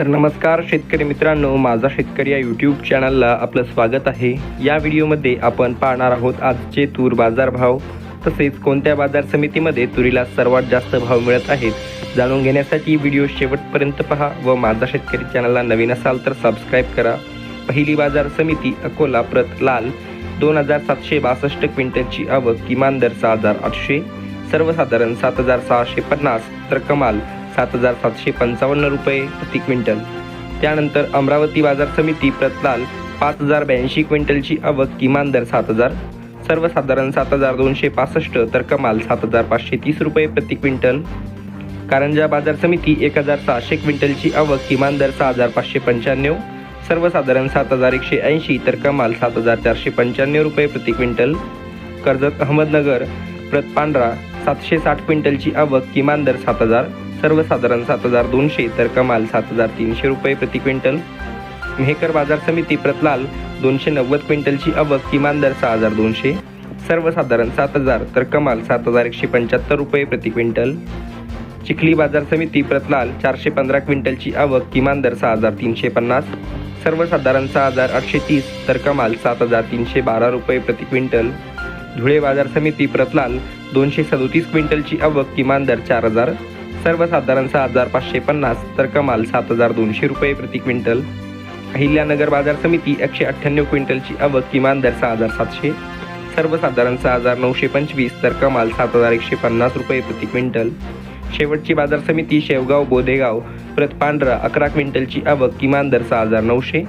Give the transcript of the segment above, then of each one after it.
तर नमस्कार शेतकरी मित्रांनो माझा शेतकरी या यूट्यूब चॅनलला आपलं स्वागत आहे. या व्हिडिओमध्ये आपण पाहणार आहोत आजचे तूर बाजारभाव. तसेच कोणत्या बाजार समितीमध्ये तुरीला सर्वात जास्त भाव मिळत आहेत जाणून घेण्यासाठी व्हिडिओ शेवटपर्यंत पहा व माझा शेतकरी चॅनलला नवीन असाल तर सबस्क्राईब करा. पहिली बाजार समिती अकोला प्रत लाल दोन हजार सातशे बासष्ट क्विंटलची आवक किमान दर सहा हजार आठशे सर्वसाधारण सात हजार सहाशे पन्नास तर कमाल सात हजार सातशे पंचावन्न रुपये प्रति क्विंटल. त्यानंतर अमरावती बाजार समिती प्रतलाल पाच हजार ब्याऐंशी क्विंटलची आवक किमान दर सात हजार सर्वसाधारण सात हजार दोनशे पासष्ट तर कमाल सात हजार पाचशे तीस रुपये प्रति क्विंटल. कारंजा बाजार समिती एक हजार सहाशे क्विंटलची आवक किमान दर सहा हजार पाचशे पंच्याण्णव सर्वसाधारण सात हजार एकशे ऐंशी तर कमाल सात हजार चारशे पंच्याण्णव रुपये प्रति क्विंटल. कर्जत अहमदनगर प्रत पांढरा सातशे साठ क्विंटलची आवक किमान दर सात हजार सर्वसाधारण सात हजार दोनशे तर कमाल सात हजार तीनशे रुपये प्रति क्विंटल. मेहकर बाजार समिती प्रतलाल दोनशे नव्वद क्विंटलची आवक किमान दर सहा हजार दोनशे. सर्वसाधारण सात हजार तर कमाल सात हजार एकशे पंच्याहत्तर रुपये प्रति क्विंटल. चिखली बाजार समिती प्रतलाल चारशे पंधरा क्विंटलची आवक किमान दर सहा हजार तीनशे पन्नास. सर्वसाधारण सहा हजार आठशे तीस तर कमाल सात हजार तीनशे बारा रुपये प्रति क्विंटल. धुळे बाजार समिती प्रतलाल दोनशे सदोतीस क्विंटलची आवक किमान दर चार हजार. सर्वसाधारण सहा हजार पाचशे पन्नास तर कमाल सात हजार दोनशे रुपये प्रति क्विंटल. अहिल्यानगर बाजार समिती एकशे अठ्ठ्याण्णव क्विंटलची आवक किमान दर सहा हजार सातशे. सर्वसाधारण सहा हजार नऊशे पंचवीस तर कमाल सात हजार एकशे पन्नास रुपये प्रति क्विंटल. शेवटची बाजार समिती शेवगाव बोधेगाव प्रत पांढरा अकरा क्विंटलची आवक किमान दर सहा हजार नऊशे.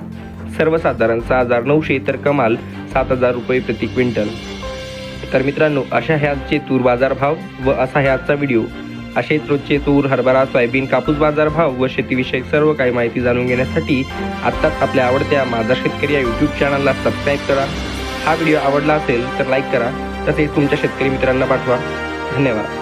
सर्वसाधारण सहा हजार नऊशे तर कमाल सात हजार रुपये प्रति क्विंटल. तर मित्रांनो अशा ह्या आजचे तूर बाजार भाव व असा ह्या आजचा व्हिडिओ असेच रोजचे तूर हरभरा सोयाबीन कापूस बाजार भाव व शेतीविषयक सर्व काही माहिती जाणून घेण्यासाठी आत्ताच आपल्या आवडत्या माझा शेतकरी या यूट्यूब चॅनलला सबस्क्राईब करा. हा व्हिडिओ आवडला असेल तर लाईक करा. तसेच तुमच्या शेतकरी मित्रांना पाठवा. धन्यवाद.